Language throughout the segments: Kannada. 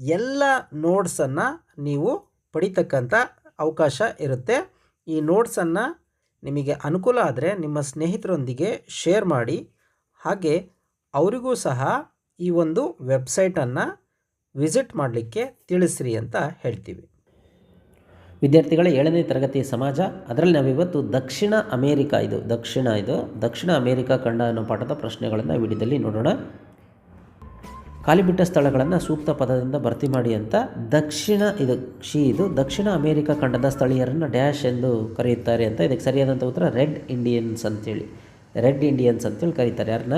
ಎಲ್ಲ ನೋಟ್ಸನ್ನು ನೀವು ಪಡಿತಕ್ಕಂಥ ಅವಕಾಶ ಇರುತ್ತೆ. ಈ ನೋಟ್ಸನ್ನು ನಿಮಗೆ ಅನುಕೂಲ ಆದರೆ ನಿಮ್ಮ ಸ್ನೇಹಿತರೊಂದಿಗೆ ಶೇರ್ ಮಾಡಿ. ಹಾಗೆ ಅವರಿಗೂ ಸಹ ಈ ಒಂದು ವೆಬ್ಸೈಟನ್ನು ವಿಸಿಟ್ ಮಾಡಲಿಕ್ಕೆ ತಿಳಿಸ್ರಿ ಅಂತ ಹೇಳ್ತೀವಿ. ವಿದ್ಯಾರ್ಥಿಗಳ, ಏಳನೇ ತರಗತಿ ಸಮಾಜ, ಅದರಲ್ಲಿ ನಾವಿವತ್ತು ದಕ್ಷಿಣ ಅಮೇರಿಕಾ ಇದು, ದಕ್ಷಿಣ ಇದು, ದಕ್ಷಿಣ ಅಮೇರಿಕಾ ಖಂಡ ಅನ್ನೋ ಪಾಠದ ಪ್ರಶ್ನೆಗಳನ್ನು ವಿಡಿಯೋದಲ್ಲಿ ನೋಡೋಣ. ಖಾಲಿ ಬಿಟ್ಟ ಸ್ಥಳಗಳನ್ನು ಸೂಕ್ತ ಪದದಿಂದ ಭರ್ತಿ ಮಾಡಿ ಅಂತ ದಕ್ಷಿಣ ಇದು ಕ್ಷಿ ಇದು ದಕ್ಷಿಣ ಅಮೇರಿಕಾ ಖಂಡದ ಸ್ಥಳೀಯರನ್ನು ಡ್ಯಾಶ್ ಎಂದು ಕರೆಯುತ್ತಾರೆ ಅಂತ ಇದಕ್ಕೆ ಸರಿಯಾದಂಥ ಉತ್ತರ ರೆಡ್ ಇಂಡಿಯನ್ಸ್ ಅಂತೇಳಿ. ರೆಡ್ ಇಂಡಿಯನ್ಸ್ ಅಂತೇಳಿ ಕರೀತಾರೆ. ಯಾರನ್ನ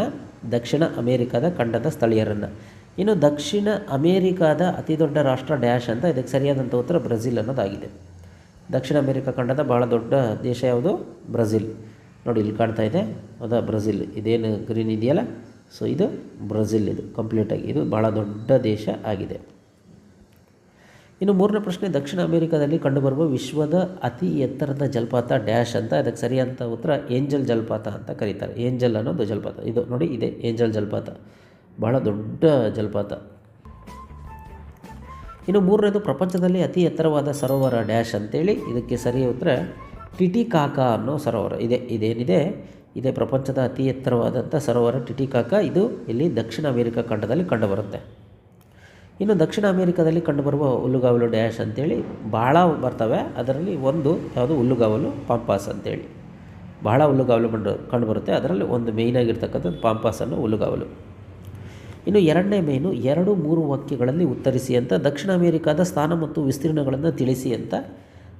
ದಕ್ಷಿಣ ಅಮೇರಿಕಾದ ಖಂಡದ ಸ್ಥಳೀಯರನ್ನು. ಇನ್ನು ದಕ್ಷಿಣ ಅಮೇರಿಕಾದ ಅತಿ ದೊಡ್ಡ ರಾಷ್ಟ್ರ ಡ್ಯಾಶ್ ಅಂತ ಇದಕ್ಕೆ ಸರಿಯಾದಂಥ ಉತ್ತರ ಬ್ರೆಜಿಲ್ ಅನ್ನೋದಾಗಿದೆ. ದಕ್ಷಿಣ ಅಮೇರಿಕಾ ಖಂಡದ ಭಾಳ ದೊಡ್ಡ ದೇಶ ಯಾವುದು? ಬ್ರೆಜಿಲ್. ನೋಡಿ, ಇಲ್ಲಿ ಕಾಣ್ತಾ ಇದೆ. ಹೌದಾ ಬ್ರೆಜಿಲ್. ಇದೇನು ಗ್ರೀನ್ ಇದೆಯಲ್ಲ? ಸೊ ಇದು ಬ್ರೆಜಿಲ್ ಇದು ಕಂಪ್ಲೀಟಾಗಿ ಇದು ಭಾಳ ದೊಡ್ಡ ದೇಶ ಆಗಿದೆ. ಇನ್ನು ಮೂರನೇ ಪ್ರಶ್ನೆ, ದಕ್ಷಿಣ ಅಮೇರಿಕಾದಲ್ಲಿ ಕಂಡುಬರುವ ವಿಶ್ವದ ಅತಿ ಎತ್ತರದ ಜಲಪಾತ ಡ್ಯಾಶ್ ಅಂತ, ಅದಕ್ಕೆ ಸರಿಯಾದಂಥ ಉತ್ತರ ಏಂಜಲ್ ಜಲಪಾತ ಅಂತ ಕರೀತಾರೆ. ಏಂಜಲ್ ಅನ್ನೋದು ಜಲಪಾತ. ಇದು ನೋಡಿ, ಇದೆ ಏಂಜಲ್ ಜಲಪಾತ. ಬಹಳ ದೊಡ್ಡ ಜಲಪಾತ. ಇನ್ನು ಮೂರನೇದು, ಪ್ರಪಂಚದಲ್ಲಿ ಅತಿ ಎತ್ತರವಾದ ಸರೋವರ ಡ್ಯಾಶ್ ಅಂತೇಳಿ, ಇದಕ್ಕೆ ಸರಿಯ ಉತ್ತರ ಟಿಟಿಕಾಕಾ ಅನ್ನೋ ಸರೋವರ ಇದೆ. ಇದೇನಿದೆ? ಇದೇ ಪ್ರಪಂಚದ ಅತಿ ಎತ್ತರವಾದಂಥ ಸರೋವರ ಟಿಟಿಕಾಕ ಇದು ಇಲ್ಲಿ ದಕ್ಷಿಣ ಅಮೇರಿಕಾ ಖಂಡದಲ್ಲಿ ಕಂಡುಬರುತ್ತೆ. ಇನ್ನು ದಕ್ಷಿಣ ಅಮೇರಿಕಾದಲ್ಲಿ ಕಂಡುಬರುವ ಹುಲ್ಲುಗಾವಲು ಡ್ಯಾಶ್ ಅಂತೇಳಿ ಭಾಳ ಬರ್ತವೆ. ಅದರಲ್ಲಿ ಒಂದು ಯಾವುದು? ಹುಲ್ಲುಗಾವಲು ಪಾಂಪಾಸ್ ಅಂತೇಳಿ. ಬಹಳ ಹುಲ್ಲುಗಾವಲು ಕಂಡು, ಕಂಡುಬರುತ್ತೆ. ಅದರಲ್ಲಿ ಒಂದು ಮೇಯ್ನಾಗಿರ್ತಕ್ಕಂಥದ್ದು ಪಾಂಪಾಸ್ ಅನ್ನು ಹುಲ್ಲುಗಾವಲು. ಇನ್ನು ಎರಡನೇ ಮೇನು ಎರಡು ಮೂರು ವಾಕ್ಯಗಳಲ್ಲಿ ಉತ್ತರಿಸಿ ಅಂತ ದಕ್ಷಿಣ ಅಮೇರಿಕಾದ ಸ್ಥಾನ ಮತ್ತು ವಿಸ್ತೀರ್ಣಗಳನ್ನು ತಿಳಿಸಿ ಅಂತ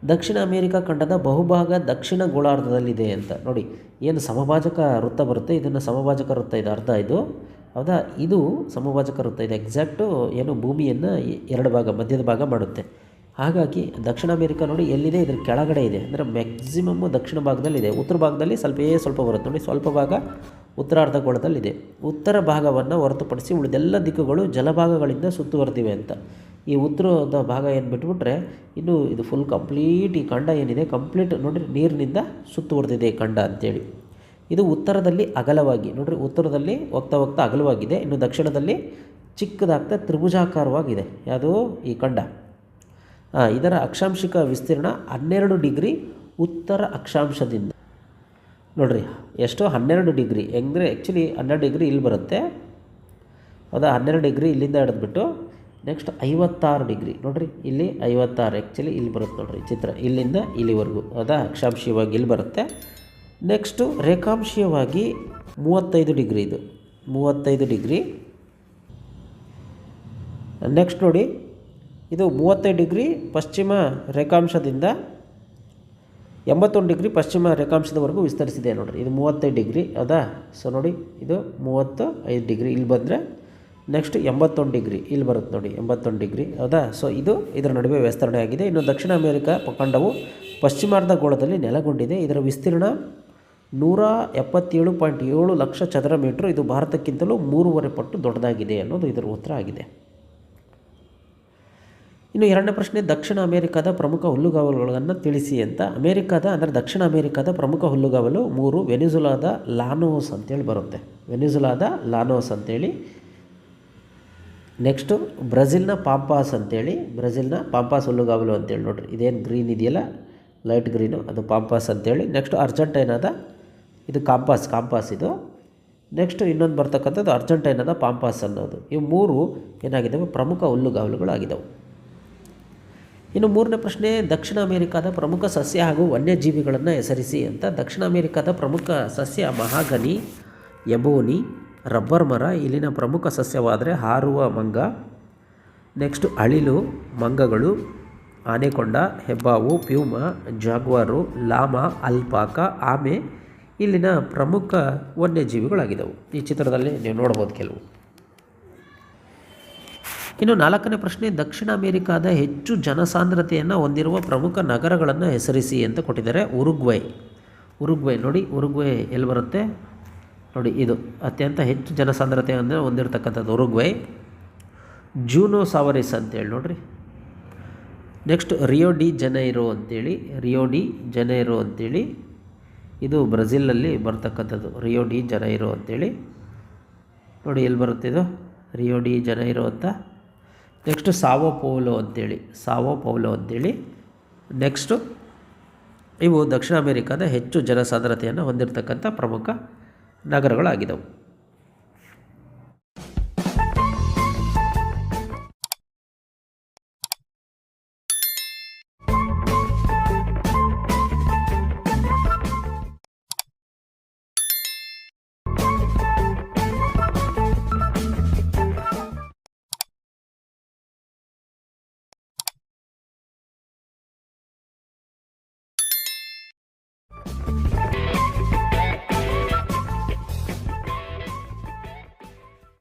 ದಕ್ಷಿಣ ಅಮೇರಿಕಾ ಖಂಡದ ಬಹುಭಾಗ ದಕ್ಷಿಣ ಗೋಳಾರ್ಧದಲ್ಲಿದೆ ಅಂತ. ನೋಡಿ, ಏನು ಸಮಭಾಜಕ ವೃತ್ತ ಬರುತ್ತೆ? ಇದನ್ನು ಸಮಭಾಜಕ ವೃತ್ತ ಇದು. ಅರ್ಧ ಇದು. ಹೌದಾ? ಇದು ಸಮಭಾಜಕ ವೃತ್ತ ಇದೆ. ಎಕ್ಸಾಕ್ಟು ಏನು ಭೂಮಿಯನ್ನು ಎರಡು ಭಾಗ, ಮಧ್ಯದ ಭಾಗ ಮಾಡುತ್ತೆ. ಹಾಗಾಗಿ ದಕ್ಷಿಣ ಅಮೇರಿಕಾ ನೋಡಿ ಎಲ್ಲಿದೆ? ಇದ್ರ ಕೆಳಗಡೆ ಇದೆ. ಅಂದರೆ ಮ್ಯಾಕ್ಸಿಮಮ್ಮು ದಕ್ಷಿಣ ಭಾಗದಲ್ಲಿದೆ. ಉತ್ತರ ಭಾಗದಲ್ಲಿ ಸ್ವಲ್ಪೇ ಸ್ವಲ್ಪ ಬರುತ್ತೆ. ನೋಡಿ, ಸ್ವಲ್ಪ ಭಾಗ ಉತ್ತರಾರ್ಧ ಗೋಳದಲ್ಲಿದೆ. ಉತ್ತರ ಭಾಗವನ್ನು ಹೊರತುಪಡಿಸಿ ಉಳಿದೆಲ್ಲ ದಿಕ್ಕುಗಳು ಜಲಭಾಗಗಳಿಂದ ಸುತ್ತುವರೆದಿವೆ ಅಂತ. ಈ ಉತ್ತರದ ಭಾಗ ಏನು ಬಿಟ್ಬಿಟ್ರೆ, ಇನ್ನು ಇದು ಫುಲ್ ಕಂಪ್ಲೀಟ್ ಈ ಖಂಡ ಏನಿದೆ ಕಂಪ್ಲೀಟ್ ನೋಡಿರಿ ನೀರಿನಿಂದ ಸುತ್ತುವರೆದಿದೆ ಈ ಖಂಡ ಅಂತೇಳಿ. ಇದು ಉತ್ತರದಲ್ಲಿ ಅಗಲವಾಗಿ, ನೋಡಿರಿ ಉತ್ತರದಲ್ಲಿ ಹೋಗ್ತಾ ಹೋಗ್ತಾ ಅಗಲವಾಗಿದೆ, ಇನ್ನು ದಕ್ಷಿಣದಲ್ಲಿ ಚಿಕ್ಕದಾಗ್ತಾ ತ್ರಿಭುಜಾಕಾರವಾಗಿದೆ. ಯಾವುದು? ಈ ಖಂಡ. ಇದರ ಅಕ್ಷಾಂಶಿಕ ವಿಸ್ತೀರ್ಣ ಹನ್ನೆರಡು ಡಿಗ್ರಿ ಉತ್ತರ ಅಕ್ಷಾಂಶದಿಂದ. ನೋಡಿರಿ, ಎಷ್ಟು ಹನ್ನೆರಡು ಡಿಗ್ರಿ, ಹೆಂಗ್ರೆ ಆ್ಯಕ್ಚುಲಿ ಹನ್ನೆರಡು ಡಿಗ್ರಿ ಇಲ್ಲಿ ಬರುತ್ತೆ. ಹೌದಾ ಹನ್ನೆರಡು ಡಿಗ್ರಿ ಇಲ್ಲಿಂದ ಹಿಡಿದ್ಬಿಟ್ಟು ನೆಕ್ಸ್ಟ್ ಐವತ್ತಾರು ಡಿಗ್ರಿ. ನೋಡಿರಿ, ಇಲ್ಲಿ ಐವತ್ತಾರು ಆ್ಯಕ್ಚುಲಿ ಇಲ್ಲಿ ಬರುತ್ತೆ ನೋಡಿರಿ ಚಿತ್ರ. ಇಲ್ಲಿಂದ ಇಲ್ಲಿವರೆಗೂ. ಹೌದಾ ಅಕ್ಷಾಂಶೀಯವಾಗಿ ಇಲ್ಲಿ ಬರುತ್ತೆ. ನೆಕ್ಸ್ಟು ರೇಖಾಂಶೀಯವಾಗಿ ಮೂವತ್ತೈದು ಡಿಗ್ರಿ ಇದು. ಮೂವತ್ತೈದು ಡಿಗ್ರಿ. ನೆಕ್ಸ್ಟ್ ನೋಡಿ, ಇದು ಮೂವತ್ತೈದು ಡಿಗ್ರಿ ಪಶ್ಚಿಮ ರೇಖಾಂಶದಿಂದ ಎಂಬತ್ತೊಂದು ಡಿಗ್ರಿ ಪಶ್ಚಿಮ ರೇಖಾಂಶದವರೆಗೂ ವಿಸ್ತರಿಸಿದೆ ನೋಡಿರಿ. ಇದು ಮೂವತ್ತೈದು ಡಿಗ್ರಿ. ಹೌದಾ ಸೊ ನೋಡಿ, ಇದು ಮೂವತ್ತು ಐದು ಡಿಗ್ರಿ. ಇಲ್ಲಿ ಬಂದರೆ ನೆಕ್ಸ್ಟ್ ಎಂಬತ್ತೊಂದು ಡಿಗ್ರಿ. ಇಲ್ಲಿ ಬರುತ್ತೆ ನೋಡಿ, ಎಂಬತ್ತೊಂದು ಡಿಗ್ರಿ. ಹೌದಾ? ಸೊ ಇದು ಇದರ ನಡುವೆ ವಿಸ್ತರಣೆ ಆಗಿದೆ. ಇನ್ನು ದಕ್ಷಿಣ ಅಮೆರಿಕ ಖಂಡವು ಪಶ್ಚಿಮಾರ್ಧ ಗೋಳದಲ್ಲಿ ನೆಲೆಗೊಂಡಿದೆ. ಇದರ ವಿಸ್ತೀರ್ಣ ನೂರ ಎಪ್ಪತ್ತೇಳು ಪಾಯಿಂಟ್ ಏಳು ಲಕ್ಷ ಚದರ ಮೀಟ್ರ್. ಇದು ಭಾರತಕ್ಕಿಂತಲೂ ಮೂರುವರೆ ಪಟ್ಟು ದೊಡ್ಡದಾಗಿದೆ ಅನ್ನೋದು ಇದರ ಉತ್ತರ ಆಗಿದೆ. ಇನ್ನು ಎರಡನೇ ಪ್ರಶ್ನೆ, ದಕ್ಷಿಣ ಅಮೆರಿಕದ ಪ್ರಮುಖ ಹುಲ್ಲುಗಾವಲುಗಳನ್ನು ತಿಳಿಸಿ ಅಂತ. ಅಮೆರಿಕದ, ಅಂದರೆ ದಕ್ಷಿಣ ಅಮೆರಿಕದ ಪ್ರಮುಖ ಹುಲ್ಲುಗಾವಲು ಮೂರು, ವೆನಿಜುಲಾದ ಲಾನೋಸ್ ಅಂತೇಳಿ ಬರುತ್ತೆ. ವೆನಿಜುಲಾದ ಲಾನೋಸ್ ಅಂತೇಳಿ ನೆಕ್ಸ್ಟು ಬ್ರೆಜಿಲ್ನ ಪಾಂಪಾಸ್ ಅಂತೇಳಿ ಬ್ರೆಜಿಲ್ನ ಪಾಂಪಾಸ್ ಹುಲ್ಲುಗಾವಲು ಅಂತೇಳಿ ನೋಡ್ರಿ. ಇದೇನು ಗ್ರೀನ್ ಇದೆಯಲ್ಲ? ಲೈಟ್ ಗ್ರೀನು ಅದು ಪಾಂಪಾಸ್ ಅಂತೇಳಿ. ನೆಕ್ಸ್ಟು ಅರ್ಜೆಂಟೈನಾದ ಇದು ಕಾಂಪಾಸ್ ಕಾಂಪಾಸ್ ಇದು. ನೆಕ್ಸ್ಟು ಇನ್ನೊಂದು ಬರ್ತಕ್ಕಂಥದ್ದು ಅರ್ಜೆಂಟೈನಾದ ಪಾಂಪಾಸ್ ಅನ್ನೋದು. ಇವು ಮೂರು ಏನಾಗಿದ್ದಾವೆ ಪ್ರಮುಖ ಹುಲ್ಲುಗಾವಲುಗಳಾಗಿದ್ದಾವೆ ಇನ್ನು ಮೂರನೇ ಪ್ರಶ್ನೆ, ದಕ್ಷಿಣ ಅಮೇರಿಕಾದ ಪ್ರಮುಖ ಸಸ್ಯ ಹಾಗೂ ವನ್ಯಜೀವಿಗಳನ್ನು ಹೆಸರಿಸಿ ಅಂತ. ದಕ್ಷಿಣ ಅಮೇರಿಕಾದ ಪ್ರಮುಖ ಸಸ್ಯ ಮಹಾಗನಿ ಎಬೋನಿ ರಬ್ಬರ್ ಮರ ಇಲ್ಲಿನ ಪ್ರಮುಖ ಸಸ್ಯವಾದರೆ ಹಾರುವ ಮಂಗ. ನೆಕ್ಸ್ಟ್ ಅಳಿಲು, ಮಂಗಗಳು, ಆನೆಕೊಂಡ, ಹೆಬ್ಬಾವು, ಪ್ಯೂಮ, ಜಾಗ್ವಾರು, ಲಾಮ, ಅಲ್ಪಾಕ, ಆಮೆ ಇಲ್ಲಿನ ಪ್ರಮುಖ ವನ್ಯಜೀವಿಗಳಾಗಿದ್ದವು. ಈ ಚಿತ್ರದಲ್ಲಿ ನೀವು ನೋಡ್ಬೋದು ಕೆಲವು. ಇನ್ನು ನಾಲ್ಕನೇ ಪ್ರಶ್ನೆ, ದಕ್ಷಿಣ ಅಮೆರಿಕಾದ ಹೆಚ್ಚು ಜನಸಾಂದ್ರತೆಯನ್ನು ಹೊಂದಿರುವ ಪ್ರಮುಖ ನಗರಗಳನ್ನು ಹೆಸರಿಸಿ ಅಂತ ಕೊಟ್ಟಿದ್ದಾರೆ ಉರುಗ್ವೈ. ಉರುಗ್ವೈ, ನೋಡಿ, ಉರುಗ್ವೈ ಎಲ್ಲಿ ಬರುತ್ತೆ? ನೋಡಿ ಇದು ಅತ್ಯಂತ ಹೆಚ್ಚು ಜನಸಾಂದ್ರತೆ ಅಂದರೆ ಹೊಂದಿರತಕ್ಕಂಥದ್ದು ಉರುಗ್ವೈ. ಜೂನೋ ಸಾವರಿಸ್ ಅಂತೇಳಿ ನೋಡಿರಿ. ನೆಕ್ಸ್ಟ್ ರಿಯೋ ಡಿ ಜನೈರೋ ಅಂತೇಳಿ ರಿಯೋ ಡಿ ಜನೈರೋ ಅಂತೇಳಿ, ಇದು ಬ್ರೆಜಿಲಲ್ಲಿ ಬರ್ತಕ್ಕಂಥದ್ದು ರಿಯೋ ಡಿ ಜನೈರೋ ಅಂತೇಳಿ. ನೋಡಿ ಎಲ್ಲಿ ಬರುತ್ತೆ ಇದು? ರಿಯೋ ಡಿ ಜನೈರೋ ಅಂತ. ನೆಕ್ಸ್ಟ್ ಸಾವೋ ಪೌಲೋ ಅಂತೇಳಿ ಸಾವೋ ಪೌಲೋ ಅಂತೇಳಿ. ನೆಕ್ಸ್ಟು ಇವು ದಕ್ಷಿಣ ಅಮೆರಿಕಾದ ಹೆಚ್ಚು ಜನಸಾಂದ್ರತೆಯನ್ನು ಹೊಂದಿರತಕ್ಕಂಥ ಪ್ರಮುಖ ನಗರಗಳಾಗಿದ್ದವು